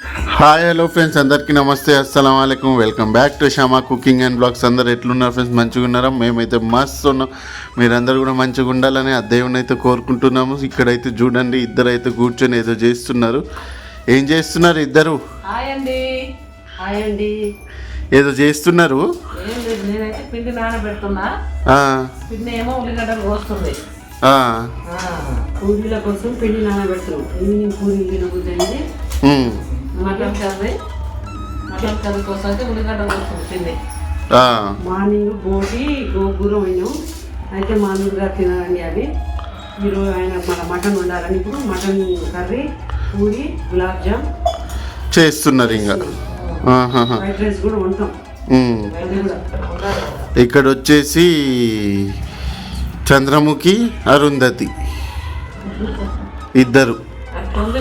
Hi hello friends అందరికీ నమస్తే. అస్సలం అయికం welcome back to Shama cooking and blogs అందరు ఎట్లున్నారు ఫ్రెండ్స్ మంచిగా ఉన్నారా? మేమైతే మస్తు ఉన్నాం. మీరందరూ కూడా మంచిగా ఉండాలని ఆ దేవుని అయితే కోరుకుంటున్నాము. ఇక్కడైతే చూడండి ఇద్దరు అయితే కూర్చొని ఏదో చేస్తున్నారు. ఏం చేస్తున్నారు ఇద్దరు? ఏదో చేస్తున్నారు? పిండి నానబెడుతున్నా. పిండి ఏమో ఉల్లిగడ్డలు కోస్తుంది. పూరీల కోసం పిండి నానబెడుతున్నాం. ఈవినింగ్ పూరీలు తినబుద్ది మటన్ కర్రీ. మటన్ కర్రీ కోసం అయితే ఉల్లిగడ్డ కోస్తుంది పిండి ఆ, మార్నింగ్ బోటి గోంగూర అయినాం అయితే మామూలు గారు తినాలండి అవి. మీరు ఆయన మన మటన్ వండాలని ఇప్పుడు మటన్ కర్రీ పూరి గులాబ్ జామ్. చేస్తున్నారు ఇంకా. ఫ్రైడ్ రైస్ కూడా కదా. ఇక్కడ వచ్చేసి చంద్రముఖి అరుంధతి. ఇద్దరు.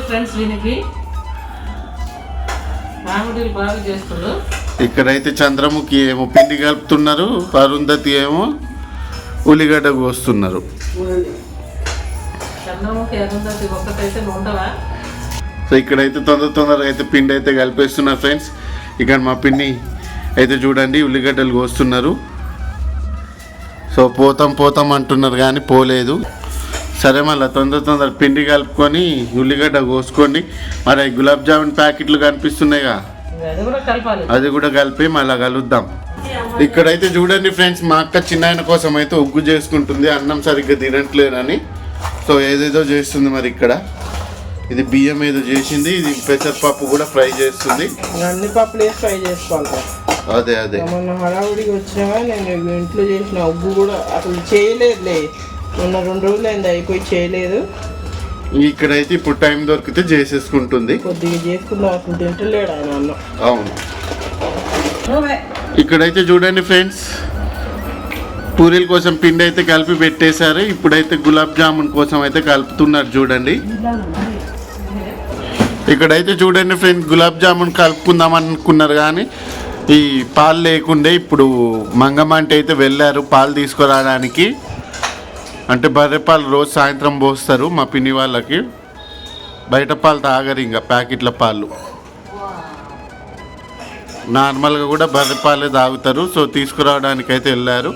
ఫ్రెండ్స్ దీనికి ఇక్కడైతే చంద్రముఖి ఏమో పిండి కలుపుతున్నారు అరుంధతి ఏమో ఉల్లిగడ్డ కోస్తున్నారు. సో ఇక్కడైతే తొందర తొందరగా అయితే పిండి అయితే కలిపేస్తున్నారు ఫ్రెండ్స్. ఇక్కడ మా పిన్ని అయితే చూడండి ఉల్లిగడ్డలు కోస్తున్నారు. సో పోతాం పోతాం అంటున్నారు కానీ పోలేదు. సరే మళ్ళీ తొందర తొందర పిండి కలుపుకొని ఉల్లిగడ్డ కోసుకోండి మరి గులాబ్ జామున్ ప్యాకెట్లు కనిపిస్తున్నాయిగా. అది కూడా కలిపి మళ్ళీ కలుద్దాం. ఇక్కడైతే చూడండి ఫ్రెండ్స్ మా అక్క చిన్నాయన కోసం అయితే ఉగ్గు చేసుకుంటుంది అన్నం సరిగ్గా తినట్లేనని సో ఏదేదో చేస్తుంది మరి ఇక్కడ. ఇది బియ్యం ఏదో చేసింది ఇది పెసరపప్పు కూడా ఫ్రై చేస్తుంది. అన్ని పప్పులు ఫ్రై చేసుకోవాలి. అదే అదే. మొన్న హడావుడికి వచ్చినా నేను ఇంట్లో చేసిన ఉగ్గు కూడా అసలు చేయలేదులే. మొన్న రెండు రోజులు అయింది అయిపోయి చేయలేదు. ఇక్కడైతే ఇప్పుడు టైం దొరికితే చేసేసుకుంటుంది. కొద్దిగా చేసుకుందాం అసలు తింటలేడు ఆయన అన్నం. అవును. ఇక్కడైతే చూడండి ఫ్రెండ్స్ పూరీల కోసం పిండి అయితే కలిపి పెట్టేశారు. ఇప్పుడైతే గులాబ్ జామున్ కోసం అయితే కలుపుతున్నారు చూడండి. ఇక్కడైతే చూడండి ఫ్రెండ్స్ గులాబ్ జామున్ కలుపుకుందాం అనుకున్నారు కానీ ఈ పాలు లేకుండే ఇప్పుడు మంగమ్మ అంటే అయితే వెళ్ళారు పాలు తీసుకురావడానికి. అంటే బర్రె పాలు రోజు సాయంత్రం పోస్తారు మా పిన్ని వాళ్ళకి. బయట పాలు తాగరు ఇంకా ప్యాకెట్ల పాలు. నార్మల్గా కూడా బర్రె పాలే తాగుతారు. సో తీసుకురావడానికి అయితే వెళ్ళారు.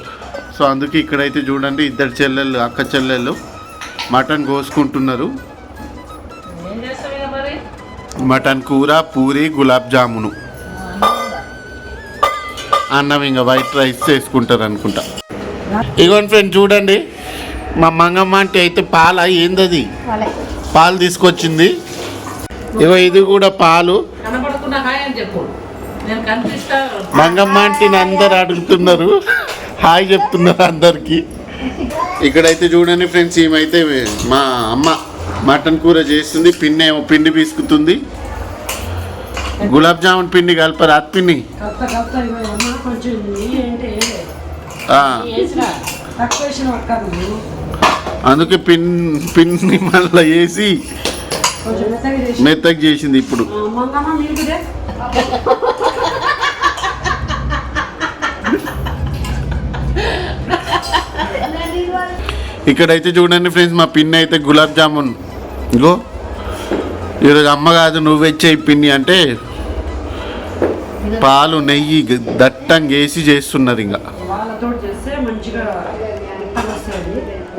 సో అందుకే ఇక్కడైతే చూడండి ఇద్దరు చెల్లెళ్ళు అక్క చెల్లెళ్ళు మటన్ కోసుకుంటున్నారు. మటన్ కూర పూరి గులాబ్ జామును. అన్నం ఇంకా వైట్ రైస్ చేసుకుంటారు అనుకుంటా. ఇగోన్ ఫ్రెండ్ చూడండి. మా మంగమ్మ అంటే అయితే పాల? ఏందది? పాలు. తీసుకొచ్చింది. ఇగో ఇది కూడా పాలు. మంగమ్మ ఆంటీని అందరు అడుగుతున్నారు. హాయ్ చెప్తున్నారు అందరికి. ఇక్కడైతే చూడండి ఫ్రెండ్స్ ఏమైతే మా అమ్మ మటన్ కూర చేస్తుంది పిండి ఏమో పిండి పీసుకుతుంది. గులాబ్ జామున్ పిండి కలపరా అత్ పిండి? అంటే ఆ, తక్కువ వేసిన అక్క నువ్వు అందుకే పిన్ పిండి మళ్ళీ వేసి మెత్తగా చేసింది ఇప్పుడు. ఇక్కడైతే చూడండి ఫ్రెండ్స్ మా పిన్ని అయితే గులాబ్ జామున్. ఇగో ఈరోజు అమ్మ కాదు నువ్వు వచ్చే పిన్ని అంటే పాలు నెయ్యి దట్టంగా వేసి చేస్తున్నారు ఇంకా వాళ్ళతో చేస్తే మంచిగా మెత్తగా వస్తుంది ఉమ్. అందుకే పాలతో చేసి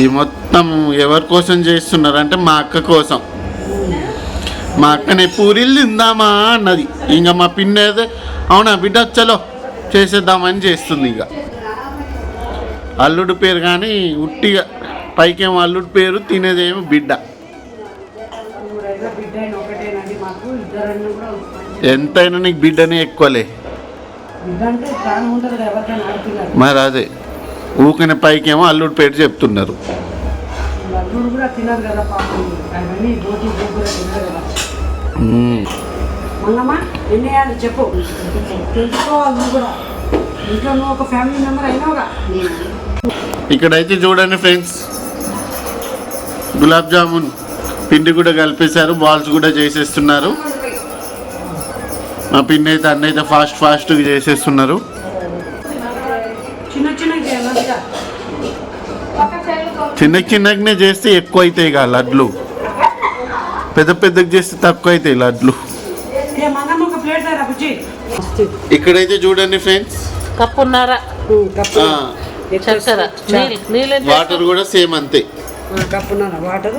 ఈ మొత్తం ఎవరి కోసం చేస్తున్నారు అంటే మా అక్క కోసం. మా అక్కని పూరీలు తిందామా అన్నది. ఇంకా మా పిన్ని అయితే అవునా బిడ్డ చలో చేసేద్దామని చేస్తుంది ఇక. అల్లుడు పేరు కానీ ఉట్టిగా పైకేమో అల్లుడు పేరు తినేదేమో బిడ్డ. ఎంతైనా నీకు బిడ్డనే ఎక్కువలే. మరి అదే. ఊకనే పైకేమో అల్లుడు పేరు చెప్తున్నారు. చెప్పు. ఇక్కడైతే చూడండి ఫ్రెండ్స్. గులాబ్ జామున్ పిండి కూడా కలిపేశారు బాల్స్ కూడా చేసేస్తున్నారు. మా పిండి అయితే అన్నీ అయితే ఫాస్ట్ ఫాస్ట్గా చేసేస్తున్నారు. చిన్న చిన్నగానే చేస్తే ఎక్కువ అవుతాయి కదా లడ్లు. పెద్ద పెద్దగా చేస్తే తక్కువ అవుతాయి లడ్లు ఇక్కడైతే చూడండి ఫ్రెండ్స్ కప్పున్నర. వాటర్ కూడా సేమ్ అంతే. ఆ, కప్పున్నాను వాటర్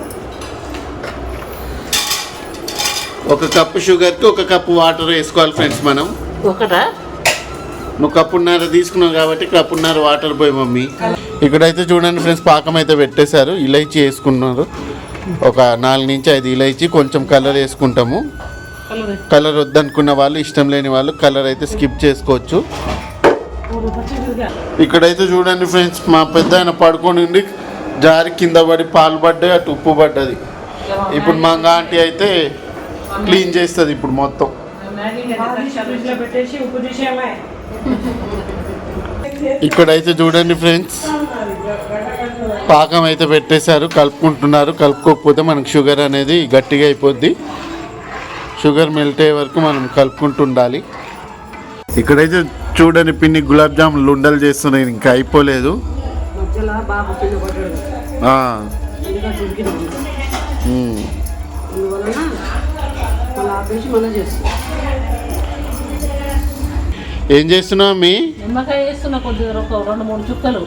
ఒక కప్పు షుగర్కి ఒక కప్పు వాటర్ వేసుకోవాలి ఫ్రెండ్స్ మనం. ఒకటా? నువ్వు కప్పున్నర తీసుకున్నావు కాబట్టి కప్పున్నర వాటర్ పోయి మమ్మీ. ఇక్కడైతే చూడండి ఫ్రెండ్స్ పాకం అయితే పెట్టేశారు. ఇలైచి వేసుకున్నారు. ఒక నాలుగు నుంచి ఐదు ఇలైచి కొంచెం కలర్ వేసుకుంటాము. కలర్ వద్దనుకున్న వాళ్ళు ఇష్టం లేని వాళ్ళు కలర్ అయితే స్కిప్ చేసుకోవచ్చు. ఇక్కడైతే చూడండి ఫ్రెండ్స్ మా పెద్ద ఆయన పడుకొని ఉండి జారి కింద పడి పాలు పడ్డాయి అటు ఉప్పు పడ్డది. ఇప్పుడు మా ఆంటీ అయితే క్లీన్ చేస్తుంది ఇప్పుడు మొత్తం. ఇక్కడైతే చూడండి ఫ్రెండ్స్ పాకం అయితే పెట్టేశారు కలుపుకుంటున్నారు. కలుపుకోకపోతే మనకు షుగర్ అనేది గట్టిగా అయిపోద్ది. షుగర్ మెల్ట్ అయ్యే వరకు మనం కలుపుకుంటూ ఉండాలి ఇక్కడైతే చూడండి పిన్ని గులాబ్ జాములు ఉండలు చేస్తున్నాయి ఇంకా అయిపోలేదు. బాబు మళ్ళీ ఆపేసి మళ్ళీ చేస్తాం ఏం చేస్తున్నావు మీ నిమ్మకాయ వేస్తున్న కొద్దిగా ఒక రెండు మూడు చుక్కలు.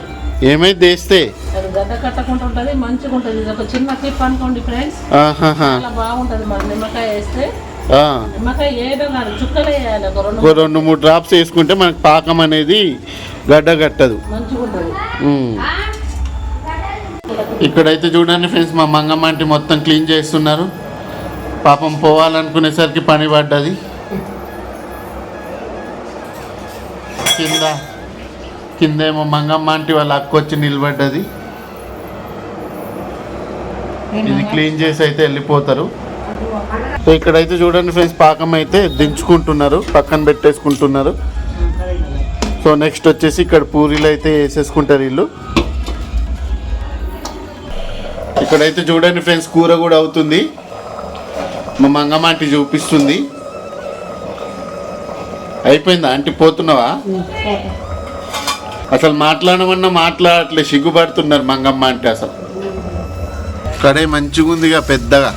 ఏమైతే వేస్తే అది గడ్డ కట్టకుండా ఉంటుంది మంచిగా ఉంటుంది. ఇది ఒక చిన్న క్లిప్ అనుకోండి ఫ్రెండ్స్ ఆహాహా. చాలా బాగుంటుంది మరి నిమ్మకాయ వేస్తే. ఆ. నిమ్మకాయ వేయడం కాదు చుక్కలు వేయాలి ఒక రెండు ఒక రెండు మూడు డ్రాప్స్ వేసుకుంటే మనకు పాకం అనేది గడ్డ కట్టదు. మంచిగా ఉంటుంది. ఉమ్. ఇక్కడైతే చూడండి ఫ్రెండ్స్ మా మంగమ్మ ఆంటీ మొత్తం క్లీన్ చేస్తున్నారు. పాపం పోవాలనుకునేసరికి పని పడ్డది. కింద కింద ఏమో మంగమ్మ ఆంటీ వాళ్ళ అక్క వచ్చి నిలబడ్డది. ఇది క్లీన్ చేసి అయితే వెళ్ళిపోతారు. సో ఇక్కడైతే చూడండి ఫ్రెండ్స్ పాకం అయితే దించుకుంటున్నారు పక్కన పెట్టేసుకుంటున్నారు. సో నెక్స్ట్ వచ్చేసి ఇక్కడ పూరీలు అయితే వేసేసుకుంటారు వీళ్ళు. ఇక్కడైతే చూడండి ఫ్రెండ్స్ కూర కూడా అవుతుంది. మా మంగమ్మ ఆంటీ చూపిస్తుంది. అయిపోయిందా? ఆంటీ పోతున్నావా? అసలు మాట్లాడమన్నా మాట్లాడట్లే సిగ్గుపడుతున్నారు మంగమ్మ అంటే అసలు. కడే మంచిగా ఉందిగా పెద్దగా?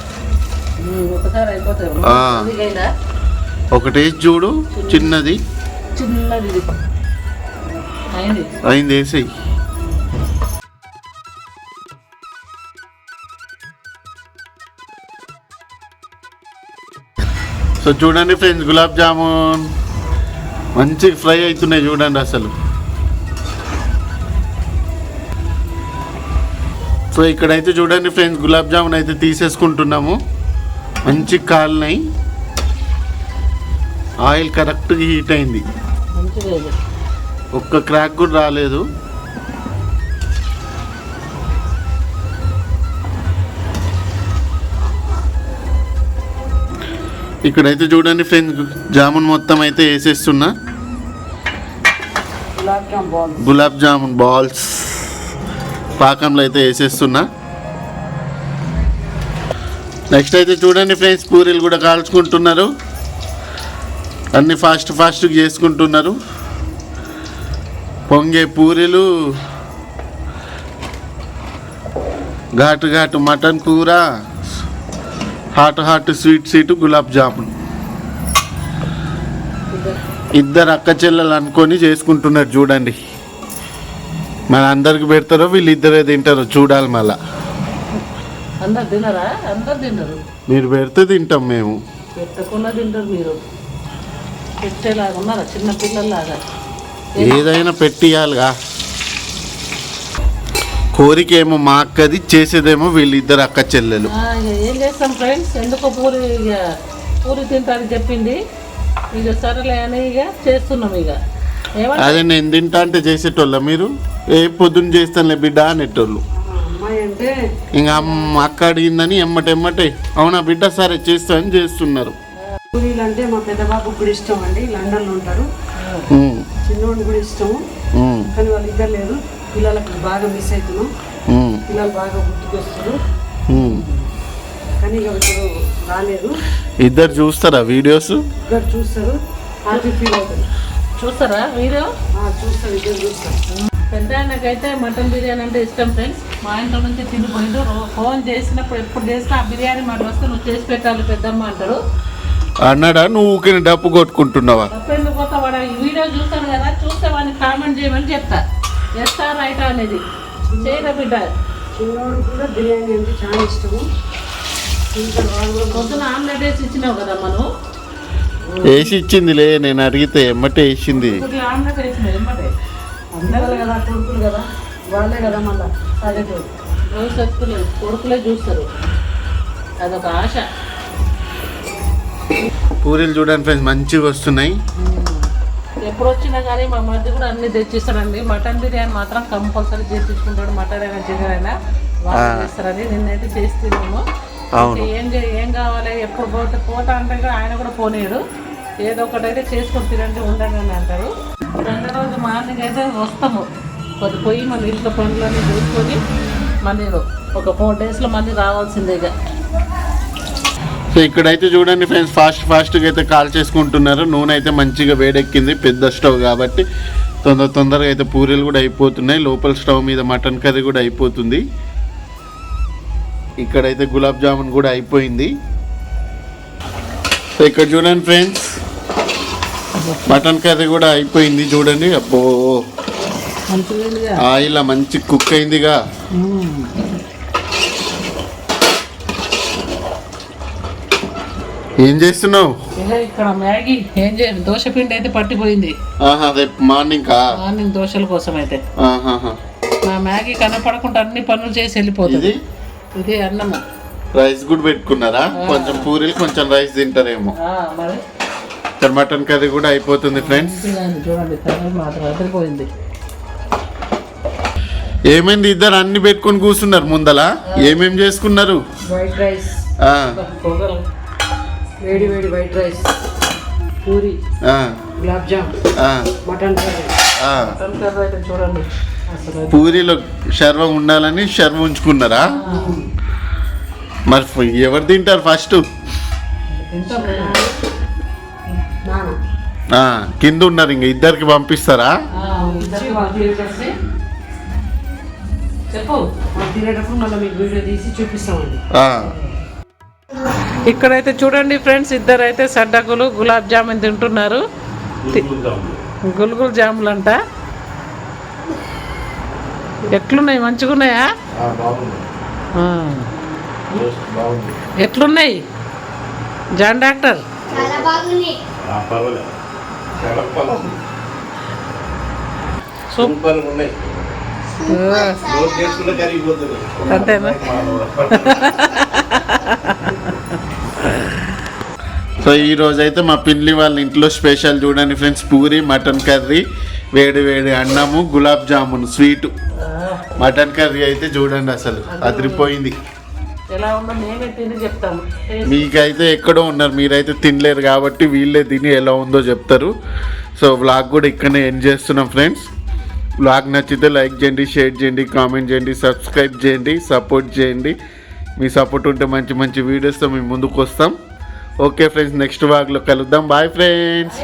ఒకటేసి చూడు చిన్నది. చిన్నది. అయింది వేసేయి. సో చూడండి ఫ్రెండ్స్ గులాబ్ జామున్. మంచి ఫ్రై అవుతున్నాయి చూడండి అసలు. సో ఇక్కడైతే చూడండి ఫ్రెండ్స్ గులాబ్ జామున్ అయితే తీసేసుకుంటున్నాము. మంచి కాలినాయి ఆయిల్ కరెక్ట్గా హీట్ అయింది. ఒక్క క్రాక్ కూడా రాలేదు. ఇక్కడైతే చూడండి ఫ్రెండ్స్ జామున్ మొత్తం అయితే వేసేస్తున్నా. గులాబ్ జామున్ బాల్స్ పాకంలో అయితే వేసేస్తున్నా. నెక్స్ట్ అయితే చూడండి ఫ్రెండ్స్ పూరీలు కూడా కాల్చుకుంటున్నారు. అన్ని ఫాస్ట్ ఫాస్ట్గా చేసుకుంటున్నారు. పొంగే పూరీలు. ఘాటు ఘాటు మటన్ కూర. Hot hot sweet sweet gulab jamun. ఇద్దరు అక్క చెల్లెలు అనుకొని చేసుకుంటున్నారు చూడండి. మన అందరికి పెడతారో వీళ్ళిద్దరే తింటారో చూడాలి మళ్ళా. మీరు పెడితే తింటాం మేము. పెట్టకుండా తింటారు మీరు. పెట్టేలాగా ఉన్నారా? చిన్న పిల్లల్లాగా? ఏదైనా పెట్టియాలిగా. కోరిక ఏమో మా అక్కది చేసేదేమో వీళ్ళిద్దరు అక్క చెల్లెలు. ఏం చేస్తాం ఫ్రెండ్స్ ఎందుకో పూరి ఇక పూరి తింటారని చెప్పింది. ఇక సరేలే అని ఇక చేస్తున్నాం ఇక. అదే నేను తింటా అంటే చేసేటోళ్ళ మీరు? ఏ పొద్దున్న చేస్తానులే బిడ్డ అనేటోళ్ళు. అమ్మాయి అంటే ఇంకా అమ్మ అక్క అడిగిందని ఎమ్మటెమ్మటే అవునా బిడ్డ? సరే చేస్తా అని చేస్తున్నారు. పూరీలు అంటే మా పెద్ద బాబుకి కూడా ఇష్టం అండి. లండన్లో ఉంటారు. ఉమ్, చిన్నోడికి కూడా ఇష్టము. ఉమ్, కానీ వాళ్ళు ఇద్దరు లేరు. పిల్లలకు బాగా మిస్ అవుతున్నాం పిల్లలు బాగా గుర్తుకొస్తారు. కానీ ఇక ఇప్పుడు రాలేదు. ఇద్దరు చూస్తారా వీడియోస్? ఇద్దరు చూస్తారు. హ్యాపీ ఫీల్ అవుతారు. చూస్తారా వీడియో? ఆ, చూస్తారు ఇద్దరు చూస్తారు. పెద్ద ఆయనకైతే మటన్ బిర్యానీ అంటే ఇష్టం ఫ్రెండ్స్. మా ఇంట్లో నుంచి తినిపోయిండు ఫోన్ చేసినప్పుడు ఎప్పుడు చేసినా ఆ బిర్యానీ మాట వస్తే నువ్వు చేసి పెట్టాలి పెద్దమ్మ అంటాడు. అన్నాడా? నువ్వు ఊకిన డప్పు కొట్టుకుంటున్నావా? పోతా వాడు? ఈ వీడియో చూస్తాను కదా. చూస్తే వాడిని కామెంట్ చేయమని చెప్తా. ఎస్తా రైటా అనేది. చేయరా బిడ్డ? చిన్నోడు కూడా బిర్యానీ అంటే చాలా ఇష్టము. ఇంకా వాడు కూడా పొద్దున ఆమ్లెట్ వేసి ఇచ్చినావు కదా మనం వేసి ఇచ్చిందిలే నేను అడిగితే ఎమ్మటే వేసింది. ఆమ్లెట్ వేసినావు ఎమ్మటే. అందరూ కదా కొడుకులు కదా వాళ్ళే కదా మళ్ళా పల్లెటూరు భవిష్యత్తులు కొడుకులే చూస్తారు. అదొక ఆశ. పూరీలు చూడండి ఫ్రెండ్స్ మంచిగా వస్తున్నాయి. ఎప్పుడు వచ్చినా కానీ మా మధ్య కూడా అన్ని తెచ్చిస్తాడండి. మటన్ బిర్యానీ మాత్రం కంపల్సరీ చేయించుకుంటాడు మటన్ అయినా చికెన్ అయినా వాళ్ళు చేస్తారని నిన్నైతే చేసి తిన్నాము ఏం చే- ఏం కావాలి ఎప్పుడు పోతే పోతా అంటే కూడా ఆయన కూడా పోనీయడు. ఏదో ఒకటి అయితే చేసుకొని తినండి ఉండండి అని అంటారు. రెండో రోజు మార్నింగ్ అయితే వస్తాము. కొద్ది పోయి మన ఇంట్లో పనులన్నీ చూసుకొని మళ్ళీ ఒక ఫోర్ డేస్లో మళ్ళీ రావాల్సిందే ఇక. సో ఇక్కడైతే చూడండి ఫ్రెండ్స్ ఫాస్ట్ ఫాస్ట్గా అయితే కాల్ చేసుకుంటున్నారు. నూనె అయితే మంచిగా వేడెక్కింది పెద్ద స్టవ్ కాబట్టి. తొందర తొందరగా అయితే పూరీలు కూడా అయిపోతున్నాయి. లోపల స్టవ్ మీద మటన్ కర్రీ కూడా అయిపోతుంది. ఇక్కడైతే గులాబ్ జామున్ కూడా అయిపోయింది. సో ఇక్కడ చూడండి ఫ్రెండ్స్ మటన్ కర్రీ కూడా అయిపోయింది చూడండి. అబ్బో. ఆయిల్ మంచి కుక్ అయిందిగా. ఏం చేస్తున్నావు? ఇక ఇక్కడ మ్యాగీ ఏం చేయాలి దోశ పిండి అయితే పట్టిపోయింది. ఆహా రేపు మార్నింగ్ మార్నింగ్ దోశల కోసం అయితే. మా మ్యాగీ కనపడకుండా అన్ని పనులు చేసి వెళ్ళిపోతుంది. ఇది? అన్నము. రైస్ కూడా పెట్టుకున్నారా? కొంచెం పూరీలు కొంచెం రైస్ తింటారేమో. మరి? మటన్ కర్రీ కూడా అయిపోతుంది ఫ్రెండ్స్. చూడండి కర్రీ మాత్రం అదిరిపోయింది. ఏమైంది? ఇద్దరు అన్ని పెట్టుకొని కూర్చున్నారు ముందల. ఏమేం చేసుకున్నారు? వైట్ రైస్ వేడి వేడి వైట్ రైస్ పూరి ఆ, గులాబ్ జామ్ ఆ, మటన్ కర్రీ. ఆ. మటన్ కర్రీ అయితే చూడండి. పూరీలో శర్వం ఉండాలని శర్వం ఉంచుకున్నారా? మరి ఎవరు తింటారు ఫస్ట్? కింద. ఉన్నారు ఇంక ఇద్దరికి పంపిస్తారా? ఆ, ఇద్దరికి పంపించేసి చెప్పు. మాకు తినేటప్పుడు మళ్ళీ మీకు వీడియో తీసి చూపిస్తామండి. ఆ, ఇక్కడైతే చూడండి ఫ్రెండ్స్ ఇద్దరు అయితే సడ్డకులు గులాబ్ జామున్ తింటున్నారు. గుల్గుల్ జాములు. అంట ఎట్లున్నాయి? మంచిగా ఉన్నాయా ఆ. ఎట్లున్నాయి? John doctor? అంతేనా? సో ఈ రోజు అయితే మా పిల్లి వాళ్ళ ఇంట్లో స్పెషల్ చూడండి ఫ్రెండ్స్ పూరి మటన్ కర్రీ వేడి వేడి అన్నము gulab jamun sweet. Mutton curry అయితే చూడండి అసలు అదిరిపోయింది. మీకైతే ఎక్కడో ఉన్నారు మీరైతే తినలేరు కాబట్టి వీళ్ళే తిని ఎలా ఉందో చెప్తారు. సో వ్లాగ్ కూడా ఇక్కడనే ఎండ్ చేస్తున్నాం ఫ్రెండ్స్. వ్లాగ్ నచ్చితే లైక్ చేయండి షేర్ చేయండి కామెంట్ చేయండి సబ్స్క్రైబ్ చేయండి సపోర్ట్ చేయండి. మీ సపోర్ట్ ఉంటే మంచి మంచి వీడియోస్తో మేము ముందుకు వస్తాం. ఓకే ఫ్రెండ్స్ నెక్స్ట్ వాగ్లో కలుద్దాం. Bye friends